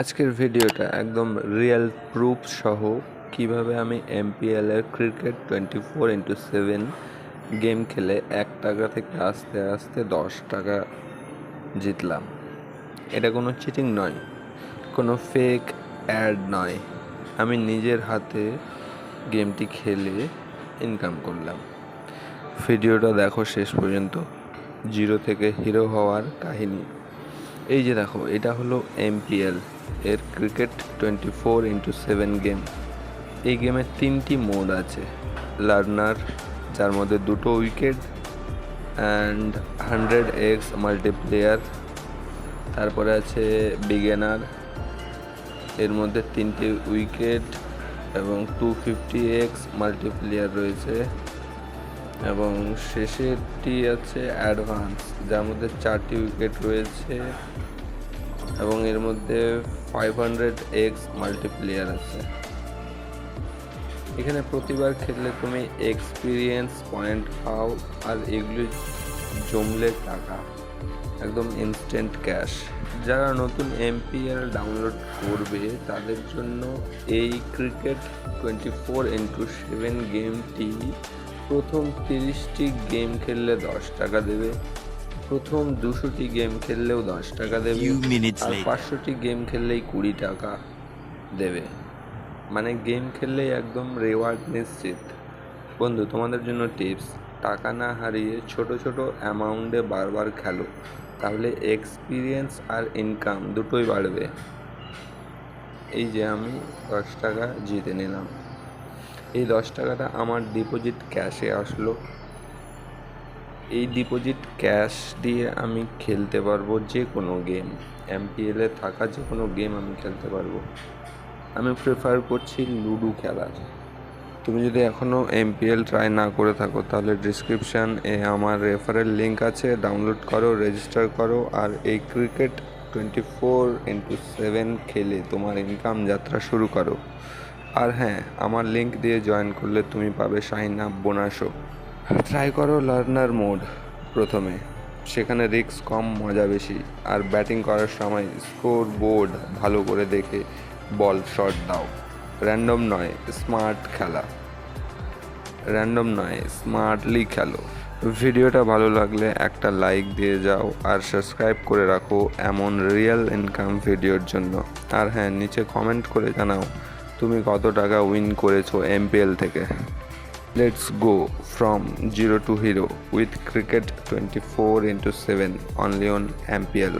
আজকের ভিডিওটা একদম রিয়েল প্রুফ সহ কীভাবে আমি এমপিএল এর cricket twenty four into seven game খেলে এক টাকা থেকে আস্তে আস্তে দশ টাকা জিতলাম। এটা কোনো চিটিং নয়, কোনো ফেক অ্যাড নয়। আমি নিজের হাতে গেমটি খেলে ইনকাম করলাম। ভিডিওটা দেখো শেষ পর্যন্ত। জিরো থেকে হিরো হওয়ার কাহিনী। এই যে দেখো, এটা হলো এমপিএল এর cricket twenty four into seven game এই গেমের তিনটি মোড আছে লার্নার যার মধ্যে দুটো wicket and hundred X multiplayer তারপরে আছে বিগেনার এর মধ্যে তিনটি উইকেট এবং টু ফিফটি এক্স মাল্টিপ্লেয়ার রয়েছে। এবং শেষেরটি আছে অ্যাডভান্স, যার মধ্যে চারটি উইকেট রয়েছে এবং এর মধ্যে ফাইভ হান্ড্রেড এক্স মাল্টিপ্লেয়ার আছে। এখানে প্রতিবার খেললে তুমি এক্সপিরিয়েন্স পয়েন্ট পাও আর এগুলি জমলে টাকা, একদম ইনস্ট্যান্ট ক্যাশ যারা নতুন এমপিএল ডাউনলোড করবে, তাদের জন্য এই cricket twenty four into seven গেমটি প্রথম তিরিশটি গেম খেললে দশ টাকা দেবে। প্রথম দুশোটি গেম খেললেও দশ টাকা দেবে। আর পাঁচশোটি গেম খেললেই কুড়ি টাকা দেবে। মানে গেম খেললেই একদম রেওয়ার্ড নিশ্চিত। বন্ধু তোমাদের জন্য টিপস টাকা না হারিয়ে ছোট ছোট অ্যামাউন্টে বারবার খেলো। তাহলে এক্সপিরিয়েন্স আর ইনকাম দুটোই বাড়বে। এই যে আমি দশ টাকা জিতে নিলাম। এই দশ টাকাটা আমার ডিপোজিট ক্যাশে আসলো। এই ডিপোজিট ক্যাশ দিয়ে আমি খেলতে পারব যে কোনো গেম এমপিএলে থাকা যে কোনো গেম আমি খেলতে পারব। আমি প্রেফার করছি লুডো খেলার। তুমি যদি এখনও এমপিএল ট্রাই না করে থাকো, তাহলে ডিসক্রিপশান এ আমার রেফারেল লিঙ্ক আছে। ডাউনলোড করো রেজিস্টার করো আর এই cricket twenty four into seven খেলে তোমার ইনকাম যাত্রা শুরু করো। আর হ্যাঁ আমার লিঙ্ক দিয়ে জয়েন করলে তুমি পাবে আপ বোনাসও ট্রাই করো লার্নার মোড প্রথমে। সেখানে রিস্ক কম, মজা বেশি। আর ব্যাটিং করার সময় স্কোর বোর্ড ভালো করে দেখে বল শট দাও। র্যান্ডম নয় স্মার্ট খেলা। র্যান্ডম নয় স্মার্টলি খেলো। ভিডিওটা ভালো লাগলে একটা লাইক দিয়ে যাও আর সাবস্ক্রাইব করে রাখো এমন রিয়েল ইনকাম ভিডিওর জন্য। আর হ্যাঁ নিচে কমেন্ট করে জানাও তুমি কত টাকা উইন করেছ এমপিএল থেকে? Let's go from zero to hero with cricket twenty four into seven only on MPL